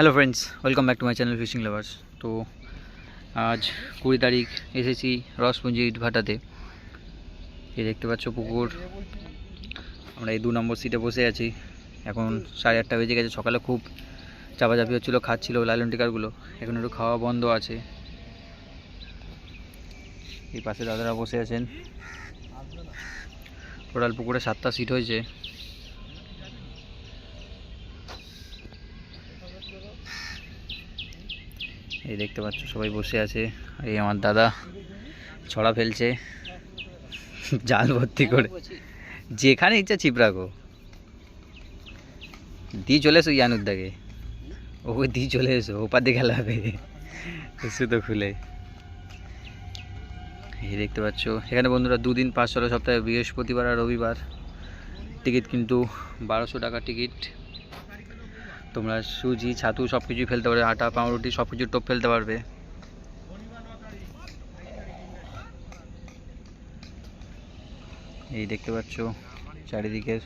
Hello friends welcome back to my channel fishing lovers তো আজ কুড়ি তারিখ এসেছি রসপুঞ্জি ইটভাটাতে এই দেখতে পাচ্ছ পুকুর। আমরা এই দু নম্বর সিটে বসে আছি। এখন সাড়ে আটটা বেজে গেছে, সকালে খুব চাপাচাপি হচ্ছিল, খাচ্ছিল লাইলন টিকারগুলো এখন একটু খাওয়া বন্ধ আছে। এই পাশে দাদারা বসে আছেন। টোটাল পুকুরে সাতটা সিট হয়েছে। এই দেখতে পাচ্ছ সবাই বসে আছে। এই আমার দাদা ছড়া ফেলছে জাল ভর্তি করে। যেখানে ইচ্ছা ছিপ রাখো। দিয়ে চলে এসো ইয়ানুদ্দাকে। ওকে দিয়ে চলে এসো ওপার দিয়ে খেলাবে। সুতো খুলে। এই দেখতে পাচ্ছ এখানে বন্ধুরা দুদিন পাঁচ ষোলো সপ্তাহে বৃহস্পতিবার আর রবিবার। টিকিট কিন্তু বারোশো টাকা টিকিট। তোমরা সুজি ছাতু সব কিছুই ফেলতে পারবে আটা পাউরুটি সব কিছু টোপ ফেলতে পারবে। এই দেখতে পাচ্ছ চারিদিকের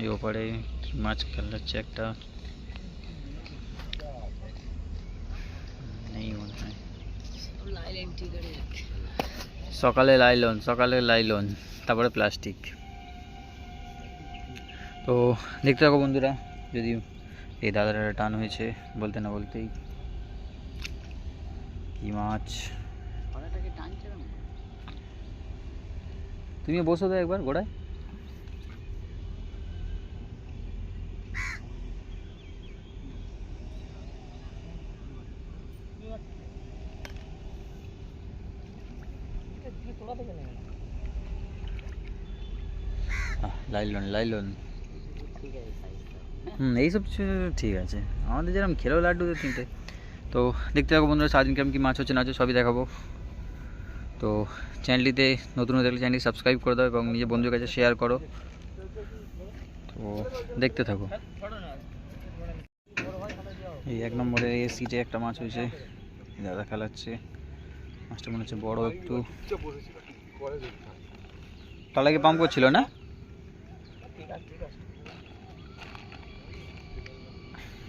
এই ওপারে মাছ খেলাচ্ছে একটা। নেই মনে হয়। সকালে লাইলন সকালে লাইলন তারপরে প্লাস্টিক। তো দেখতে থাকো বন্ধুরা যদি এই দাদার একটা টান হয়েছে বলতে না বলতেই। কি মাছ? তুমি বসো তো একবার গোড়ায়। Nylon nylon. হুম এইসব ঠিক আছে। আমাদের যেরকম খেলো লাড্ডু তিনটে। তো দেখতে থাকো বন্ধুরা সারাদিন কেমন কি মাছ হচ্ছে না হচ্ছে সবই দেখাবো। তো চ্যানেলটিতে নতুন হয়ে থাকলে চ্যানেলটি সাবস্ক্রাইব করে দাও এবং নিজের বন্ধুর কাছে শেয়ার করো। তো দেখতে থাকো। এই এক নম্বরে এই সিটে একটা মাছ হয়েছে। দাদা খেলাচ্ছে। মাছটা মনে হচ্ছে বড় একটু। তার লাগে পাম্প করছিল না?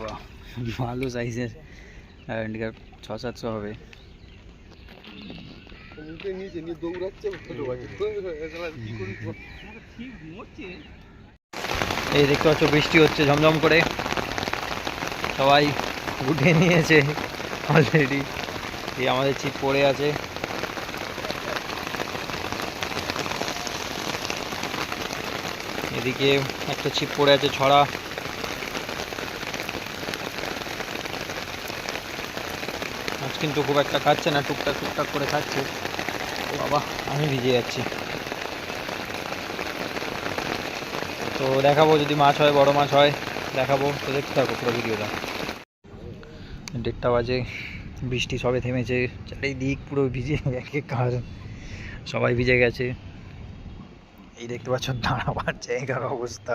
বাহ ভালো সাইজের ইন্ডিকার ছ সাতশো হবে। নিচে নিচে নিয়ে দৌড়াচ্ছে এই দেখতে পাচ্ছ বৃষ্টি হচ্ছে ঝমঝম করে। সবাই উঠে নিয়েছে। অলরেডি এই আমাদের ছিপ পড়ে আছে। এদিকে একটা ছিপ পড়ে আছে ছড়া। মাছ কিন্তু খুব একটা খাচ্ছে না, টুকটাক টুকটাক করে খাচ্ছে। বাবা, আমি ভিজে যাচ্ছি। তো দেখাবো, যদি মাছ হয়, বড় মাছ হয়, দেখাবো। তো দেখতে থাকো পুরো ভিডিওটা। দেড়টা বাজে বৃষ্টি সবে থেমেছে চারিদিক পুরো ভিজে একাকার সবাই ভিজে গেছে। এই দেখতে পাচ্ছ দাঁড়াবার জায়গার অবস্থা।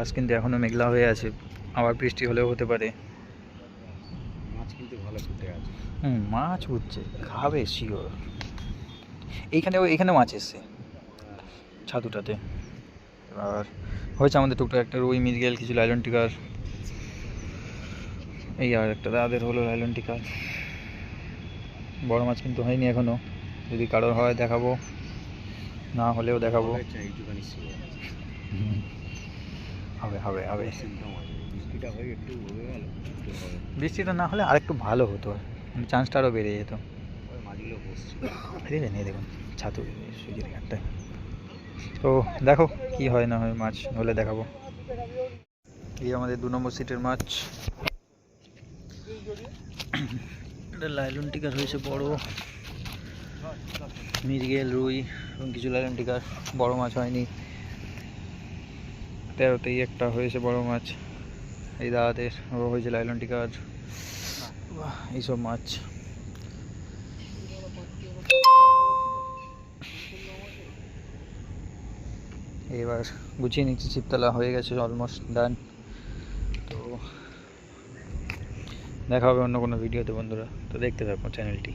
আজ কিন্তু এখনও মেঘলা হয়ে আছে আবার বৃষ্টি হলেও হতে পারে। মাছ কিন্তু ভালো ফুটে আছে। হুম মাছ উঠছে খাবে শিওর এইখানেও এখানে মাছ এসছে ছাতুটাতে। আর হয়েছে আমাদের টুকটাক একটা রুই মিরগেল কিছু লাইলন টিকার। এই আর একটা দাদের হলো লাইলন টিকার। বড় মাছ কিন্তু হয়নি এখনও। যদি কারোর হয় দেখাবো না হলেও দেখাবো। হবে হবে হবে। বৃষ্টিটা না হলে আরেকটু ভালো হতো। চান্সটা আরও বেড়ে যেত। এই দেখুন ছাতু সুজির ঘাটটায় তো দেখো কি হয় না হয় মাছ হলে দেখাবো। এই আমাদের দু নম্বর সিটের মাছ। লাইলন টিকার হয়েছে বড়। মিরগেল রুই, এবং কিছু লাইলন টিকার। বড় মাছ হয়নি। তেরোতেই একটা হয়েছে বড় মাছ। এই দাদাদের হয়েছে লাইলন টিকার। এইসব মাছ। এবার গুছিয়ে নিচ্ছি ছিপতলা হয়ে গেছে অলমোস্ট ডান তো দেখা হবে অন্য কোনো ভিডিওতে বন্ধুরা। তো দেখতে থাকো চ্যানেলটি